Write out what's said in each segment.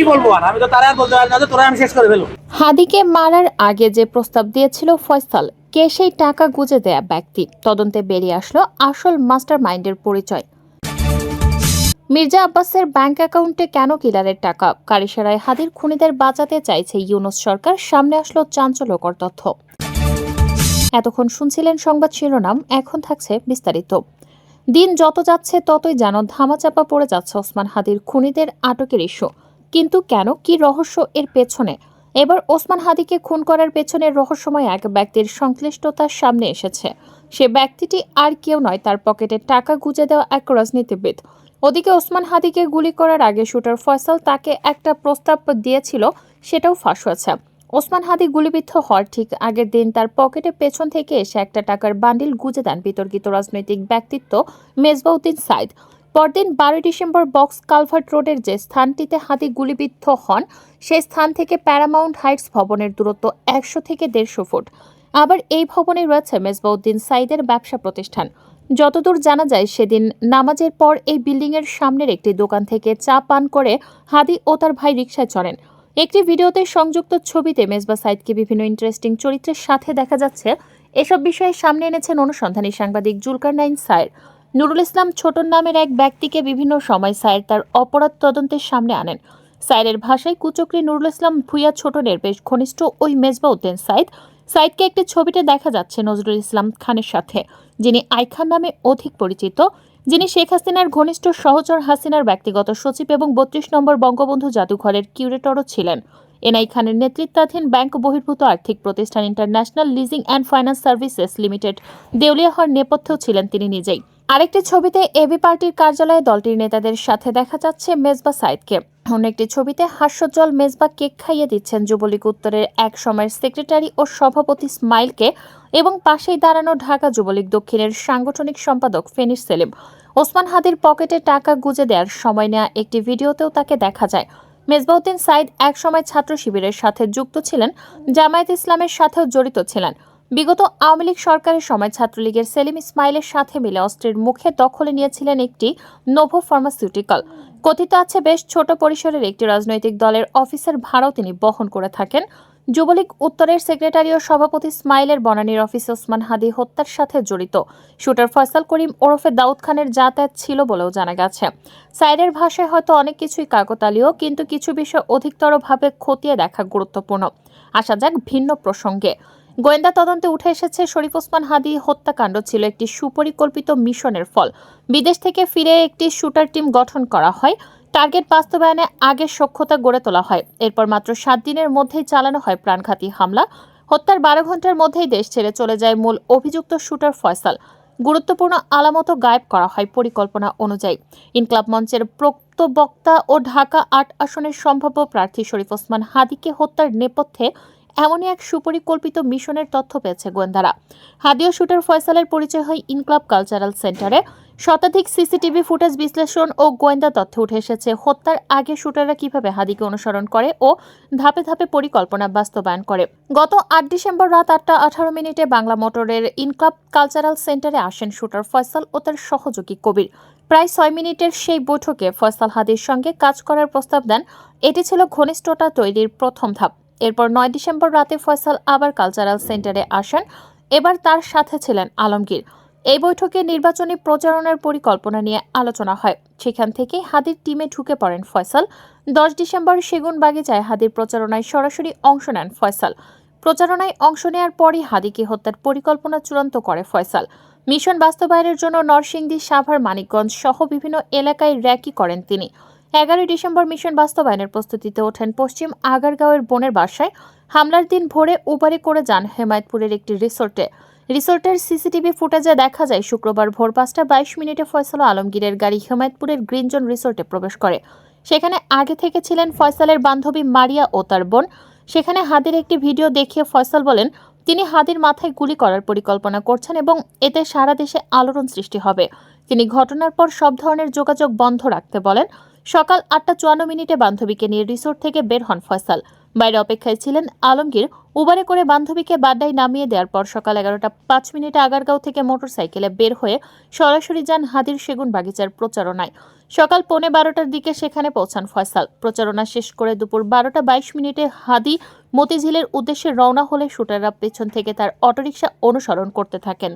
কি বলব আমি তো তারা বলতে পারি না যে তোরা আমি শেষ করে ফেলব। হাদিকে মারার আগে যে প্রস্তাব দিয়েছিল ফয়সাল, কে সেই টাকা গুজে দেয়া ব্যক্তি? তদন্তে বেরিয়ে আসলো আসল মাস্টার মাইন্ডের পরিচয়। মির্জা আব্বাসের ব্যাংক অ্যাকাউন্টে কেন কিলারের টাকা? কারিসারায় হাদির খুনিদের বাঁচাতে চাইছে ইউনুস সরকার, সামনে আসলো চাঞ্চল্যকর তথ্য। এতক্ষণ শুনছিলেন সংবাদ শিরোনাম, এখন থাকছে বিস্তারিত। দিন যত যাচ্ছে, ততই যেন ধামাচাপা পড়ে যাচ্ছে ওসমান হাদির খুনিদের আটকের ইস্যু। কিন্তু কেন? কি রহস্য এর পেছনে? এবার ওসমান হাদিকে খুন করার পেছনে রহস্যময় এক ব্যক্তির সংশ্লিষ্টতার সামনে এসেছে। সে ব্যক্তিটি আর কেউ নয়, তার পকেটে টাকা গুজে দেওয়া এক রাজনীতিবিদ। ওদিকে ওসমান হাদিকে গুলি করার আগে শুটার ফয়সাল তাকে একটা প্রস্তাব দিয়েছিল, সেটাও ফাঁস হয়েছে। ওসমান হাদি গুলিবিদ্ধ হওয়ার ঠিক আগের দিন তার পকেটে পেছন থেকে এসে একটা টাকার বান্ডিল গুজে দেন বিতর্কিত রাজনৈতিক ব্যক্তিত্ব মেজবাউদ্দিন সাইদ। পরদিন বারোই ডিসেম্বর বক্স কালভার্ট রোডের যে স্থানটিতে হাতি গুলিবিদ্ধ হন সেই স্থান থেকে প্যারামাউন্ট হাইটস ভবনের দূরত্ব একশো থেকে দেড়শো ফুট। আবার এই ভবনে রয়েছে মেজবাউদ্দিন সাইদের ব্যবসা প্রতিষ্ঠান। যতদূর জানা যায়, সেদিন নামাজের পর এই বিল্ডিংয়ের সামনের একটি দোকান থেকে চা পান করে হাদি ও তার ভাই রিকশায় চড়েন। একটি ভিডিওতে সংযুক্ত ছবিতে মেজবা সাইদকে বিভিন্ন ইন্টারেস্টিং চরিত্রের সাথে দেখা যাচ্ছে। এসব বিষয়ে সামনে এনেছেন অনুসন্ধানী সাংবাদিক জুলকার নাইন সায়ের। নুরুল ইসলাম ছোটন নামের এক ব্যক্তিকে বিভিন্ন সময় সায়ের তার অপরাধ তদন্তের সামনে আনেন। সায়ের ভাষায় কুচক্রী নুরুল ইসলাম ভুইয়া ছোটনের বেশ ঘনিষ্ঠ ওই মেজবা উদ্দিন সাইদ সাইদকে একটি ছবিতে দেখা যাচ্ছে নজরুল ইসলাম খানের সাথে, যিনি আইখান নামে অধিক পরিচিত। যিনি শেখ হাসিনার ঘনিষ্ঠ সহচর হাসিনার ব্যক্তিগত সচিব এবং বত্রিশ নম্বর বঙ্গবন্ধু জাদুঘরের কিউরেটরও ছিলেন। এনআই খানের নেতৃত্বাধীন ব্যাংক বহির্ভূত আর্থিক প্রতিষ্ঠান international leasing and finance services limited দেউলিয়া হওয়ার নেপথ্যেও ছিলেন তিনি নিজেই। আরেকটি ছবিতে এবি পার্টির কার্যালয়ে দলটির নেতাদের সাথে দেখা যাচ্ছে মেজবা সাইদকে। অন্য একটি ছবিতে হাস্যজ্জ্বল মেজবা কেক খাইয়ে দিচ্ছেন যুবলীগ উত্তরের এক সময়ের সেক্রেটারি ও সভাপতি স্মাইলকে এবং পাশেই দাঁড়ানো ঢাকা যুবলীগ দক্ষিণের সাংগঠনিক সম্পাদক ফেনিস সেলিম। ওসমান হাদির পকেটে টাকা গুজে দেওয়ার সময় নেওয়া একটি ভিডিওতেও তাকে দেখা যায়। মেজবাউদ্দিন সাইদ একসময় ছাত্র শিবিরের সাথে যুক্ত ছিলেন, জামায়াত ইসলামের সাথেও জড়িত ছিলেন। বিগত আওয়ামী লীগ সরকারের সময় ছাত্রলীগের সেলিম ইসমাইলের সাথে মিলে অস্ত্রের মুখে দখলে নিয়েছিলেন একটি নোভো ফার্মাসিউটিক্যাল। কথিত আছে, বেশ ছোট পরিসরের একটি রাজনৈতিক দলের অফিসের ভাড়াও তিনি বহন করে থাকেন। যুবলীগ উত্তরের সেক্রেটারি ও সভাপতি স্মাইলের বনানীর অফিস ওসমান হাদি হত্যার সাথে জড়িত। শুটার ফয়সাল করিম ওরফে দাউদ খানের যাতায়াত ছিল বলেও জানা গেছে। সাইডের ভাষায় হয়তো অনেক কিছুই কাকতালীয়, কিন্তু কিছু বিষয় অধিকতরভাবে খতিয়ে দেখা গুরুত্বপূর্ণ। আসা যাক ভিন্ন প্রসঙ্গে। গোয়েন্দা তদন্তে উঠে এসেছে শরীফ ওসমান হাদি হত্যাকাণ্ড ছিল একটি সুপরিকল্পিত মিশনের ফল। বিদেশ থেকে ফিরে একটি শুটার টিম গঠন করা হয়। টার্গেট বাস্তবায়নে আগে সক্ষতা গড়ে তোলা হয়। এরপর মাত্র সাত দিনের মধ্যেই চালানো হয় প্রাণঘাতী হামলা। হত্যার বারো ঘণ্টার মধ্যেই দেশ ছেড়ে চলে যায় মূল অভিযুক্ত শুটার ফয়সাল। গুরুত্বপূর্ণ আলামতও গায়েব করা হয় পরিকল্পনা অনুযায়ী। ইনকলাব মঞ্চের প্রক্ত বক্তা ও ঢাকা আট আসনের সম্ভাব্য প্রার্থী শরীফ ওসমান হাদিকে হত্যার নেপথ্যে এমনই এক সুপরিকল্পিত মিশনের তথ্য পেয়েছে গোয়েন্দারা। হাদিও শুটার ফয়সালের পরিচয় হয় ইনক্লাব কালচারাল সেন্টারে। শতাধিক সিসিটিভি ফুটেজ বিশ্লেষণ ও গোয়েন্দা তথ্য উঠে এসেছে। হত্যার আগে শুটাররা কীভাবে হাদিকে অনুসরণ করে ও ধাপে ধাপে পরিকল্পনা বাস্তবায়ন করে। গত আট ডিসেম্বর রাত আটটা আঠারো মিনিটে বাংলা মোটরের ইনক্লাব কালচারাল সেন্টারে আসেন শুটার ফয়সাল ও তার সহযোগী কবির। প্রায় ছয় মিনিটের সেই বৈঠকে ফয়সাল হাদির সঙ্গে কাজ করার প্রস্তাব দেন। এটি ছিল ঘনিষ্ঠতা তৈরির প্রথম ধাপ। এরপর নয় ডিসেম্বর রাতে ফয়সাল আবার কালচারাল সেন্টারে আসেন। এবার তার সাথে ছিলেন আলমগীর। এই বৈঠকে নির্বাচনী প্রচারণার পরিকল্পনা নিয়ে আলোচনা হয়। সেখান থেকে হাদির টিমে ঢুকে পড়েন ফয়সাল। দশ ডিসেম্বর সেগুন বাগিচায় হাদির প্রচারণায় সরাসরি অংশ নেন ফয়সাল। প্রচারণায় অংশ নেওয়ার পরই হাদিকে হত্যার পরিকল্পনা চূড়ান্ত করে ফয়সাল। মিশন বাস্তবায়নের জন্য নরসিংদী, সাভার, মানিকগঞ্জ সহ বিভিন্ন এলাকায় র্যাকি করেন তিনি। এগারোই ডিসেম্বর মিশন বাস্তবায়নের প্রস্তুতিতে ওঠেন পশ্চিম আগারগাঁওয়ের বোনের বাসায়। হামলার দিন ভোরে উবারে করে যান হেমায়তপুরের একটি রিসোর্টে। রিসোর্টের সিসিটিভি ফুটেজে দেখা যায়, শুক্রবার ভোর পাঁচটা বাইশ মিনিটে ফয়সাল আলমগীরের গাড়ি হেমায়তপুরের গ্রিনজন রিসোর্টে প্রবেশ করে। সেখানে আগে থেকে ছিলেন ফয়সালের বান্ধবী মারিয়া ও তার বোন। সেখানে হাদির একটি ভিডিও দেখিয়ে ফয়সাল বলেন, তিনি হাদির মাথায় গুলি করার পরিকল্পনা করছেন এবং এতে সারা দেশে আলোড়ন সৃষ্টি হবে। তিনি ঘটনার পর সব ধরনের যোগাযোগ বন্ধ রাখতে বলেন। সকাল আটটা চুয়ান্ন মিনিটে বান্ধবীকে নিয়ে রিসোর্ট থেকে বের হন ফয়সাল। বাইরে অপেক্ষায় ছিলেন আলমগীর। উবারে করে বান্ধবীকে বাড্ডায় নামিয়ে দেওয়ার পর সকাল এগারোটা পাঁচ মিনিটে আগারগাঁও থেকে মোটরসাইকেলে বের হয়ে সরাসরি যান হাদির সেগুন বাগিচার প্রচারণায়। সকাল পৌনে বারোটার দিকে সেখানে পৌঁছান ফয়সাল। প্রচারণা শেষ করে দুপুর বারোটা বাইশ মিনিটে হাদি মতিঝিলের উদ্দেশ্যে রওনা হলে শুটাররা পেছন থেকে তার অটোরিকশা অনুসরণ করতে থাকেন।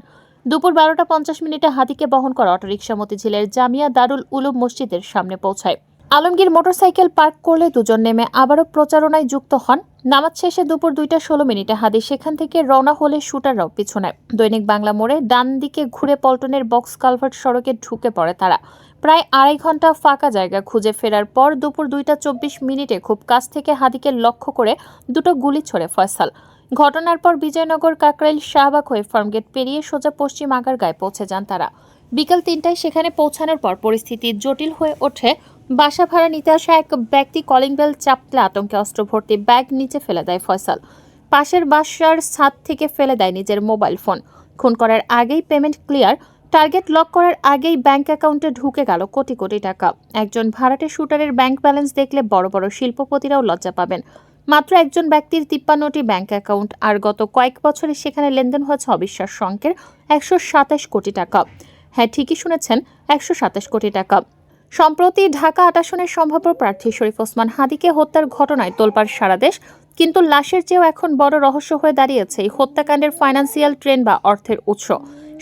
দুপুর বারোটা পঞ্চাশ মিনিটে হাদিকে বহন করা অটোরিকশা মতিঝিলের জামিয়া দারুল উলুম মসজিদের সামনে পৌঁছায়। আলমগীর মোটরসাইকেল পার্ক করলে দুজন নেমে আবারও প্রচারণায় যুক্ত হন। নামাজ শেষে দুপুর দুইটা ষোলো মিনিটে হাদি সেখান থেকে রওনা হলে শুটাররাও পিছনে দৈনিক বাংলা মোড়ে ডান দিকে ঘুরে পল্টনের বক্স কালভার্ট সড়কে ঢুকে পড়ে তারা। প্রায় আড়াই ঘণ্টা ফাঁকা জায়গা খুঁজে ফেরার পর দুপুর দুইটা চব্বিশ মিনিটে খুব কাছ থেকে হাদিকে লক্ষ্য করে দুটো গুলি ছোড়ে ফয়সাল। ঘটনার পর বিজয়নগর কাকরাইল শাহবাগ হয়ে ফার্মগেট পেরিয়ে সোজা পশ্চিম আগারগাঁয়ে পৌঁছে যান তারা। বিকাল তিনটায় সেখানে পৌঁছানোর পর পরিস্থিতি জটিল হয়ে ওঠে। বাসা ভাড়া নিতে আসা এক ব্যক্তি কলিং বেল চাপলে আতঙ্কে অস্ত্র ভর্তি ব্যাগ নিচে ফেলে দেয় ফয়সাল। পাশের বাসার ছাদ থেকে ফেলে দেয় নিজের মোবাইল ফোন। খুন করার আগেই পেমেন্ট ক্লিয়ার, টার্গেট লক করার আগেই ব্যাংক অ্যাকাউন্টে ঢুকে গেল কোটি কোটি টাকা। একজন ভাড়াটে শুটারের ব্যাংক ব্যালেন্স দেখলে বড় বড় শিল্পপতিরাও লজ্জা পাবেন। মাত্র একজন ব্যক্তির তিপ্পান্নটি ব্যাংক অ্যাকাউন্ট, আর গত কয়েক বছরে সেখানে লেনদেন হয়েছে অবিশ্বাস অঙ্কের একশো সাতাশ কোটি টাকা। হ্যাঁ ঠিকই শুনেছেন, একশো সাতাশ কোটি টাকা। সম্প্রতি ঢাকা আট আসনের সম্ভাব্য প্রার্থী শরীফ ওসমান হাদিকে হত্যার ঘটনায় তোলপাড় সারা দেশ, কিন্তু লাশের চেয়েও এখন বড় রহস্য হয়ে দাঁড়িয়েছে এই হত্যাকাণ্ডের ফাইন্যান্সিয়াল ট্রেন বা অর্থের উৎস।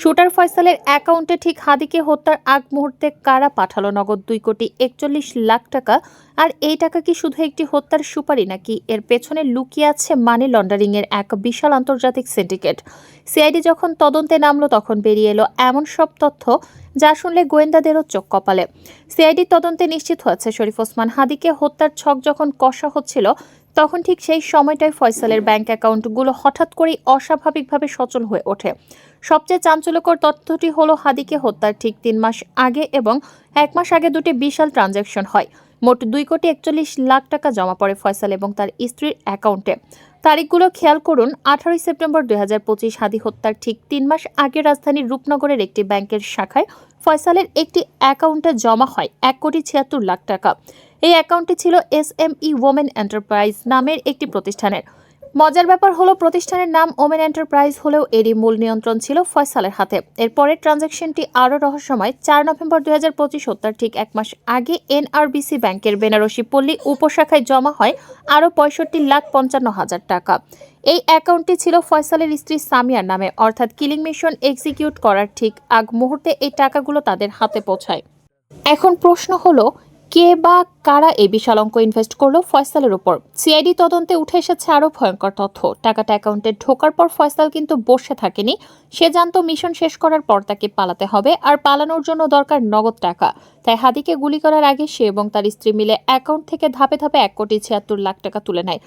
শুটার ফয়সালের অ্যাকাউন্টে ঠিক হাদিকে হত্যার আগ মুহূর্তে কারা পাঠালো নগদ দুই কোটি একচল্লিশ লাখ টাকা? আর এই টাকা কি শুধু একটি হত্যার সুপারি নাকি এর পেছনে লুকিয়ে আছে মানি লন্ডারিং এর এক বিশাল আন্তর্জাতিক সিন্ডিকেট সিআইডি যখন তদন্তে নামলো, তখন বেরিয়ে এলো এমন সব তথ্য যা শুনলে গোয়েন্দাদেরও চোখ কপালে। সিআইডি তদন্তে নিশ্চিত হয়েছে, শরীফ ওসমান হাদিকে হত্যার ছক যখন কষা হচ্ছিল, তখন ঠিক সেই সময়টায় ফয়সালের ব্যাংক অ্যাকাউন্টগুলো হঠাৎ করেই অস্বাভাবিকভাবে সচল হয়ে ওঠে। সবচেয়ে চাঞ্চল্যকর তথ্যটি হলো হাদিকে হত্যার ঠিক তিন মাস আগে এবং এক মাস আগে দুটি বিশাল ট্রানজ্যাকশন হয়। মোট দুই কোটি একচল্লিশ লাখ টাকা জমা পড়ে ফয়সাল এবং তার স্ত্রীর অ্যাকাউন্টে। তারিখগুলো খেয়াল করুন, আঠারোই সেপ্টেম্বর দুই হাজার পঁচিশ হাদি হত্যার ঠিক তিন মাস আগে রাজধানীর রূপনগরের একটি ব্যাংকের শাখায় ফয়সালের একটি অ্যাকাউন্টে জমা হয় এক কোটি ছিয়াত্তর লাখ টাকা। এই অ্যাকাউন্টটি ছিল S M E women enterprise নামের একটি প্রতিষ্ঠানের। মজার ব্যাপার হলো প্রতিষ্ঠানের নাম ওমেন এন্টারপ্রাইজ হলেও এরই মূল নিয়ন্ত্রণ ছিল ফয়সালের হাতে। এরপরের ট্রানজ্যাকশনটি আরও রহস্যময়। চার নভেম্বর দুই হাজার পঁচিশ হত্যার ঠিক এক মাস আগে এনআরবিসি ব্যাংকের বেনারসি পল্লী উপশাখায় জমা হয় আরও পঁয়ষট্টি লাখ পঞ্চান্ন হাজার টাকা। এই অ্যাকাউন্টটি ছিল ফয়সালের স্ত্রী সামিয়ার নামে, অর্থাৎ কিলিং মিশন এক্সিকিউট করার ঠিক আগ মুহূর্তে এই টাকাগুলো তাদের হাতে পৌঁছায়। এখন প্রশ্ন হলো কে বা কারা এ বিশাল অঙ্ক ইনভেস্ট করল ফয়সালের উপর? সিআইডি তদন্তে উঠে এসেছে আরও ভয়ঙ্কর তথ্য। টাকাটা অ্যাকাউন্টে ঢোকার পর ফয়সাল কিন্তু বসে থাকেনি। সে জানতো মিশন শেষ করার পর তাকে পালাতে হবে আর পালানোর জন্য দরকার নগদ টাকা। তাই হাদিকে গুলি করার আগে সে এবং তার স্ত্রী মিলে অ্যাকাউন্ট থেকে ধাপে ধাপে এক কোটি ছিয়াত্তর লাখ টাকা তুলে নেয়।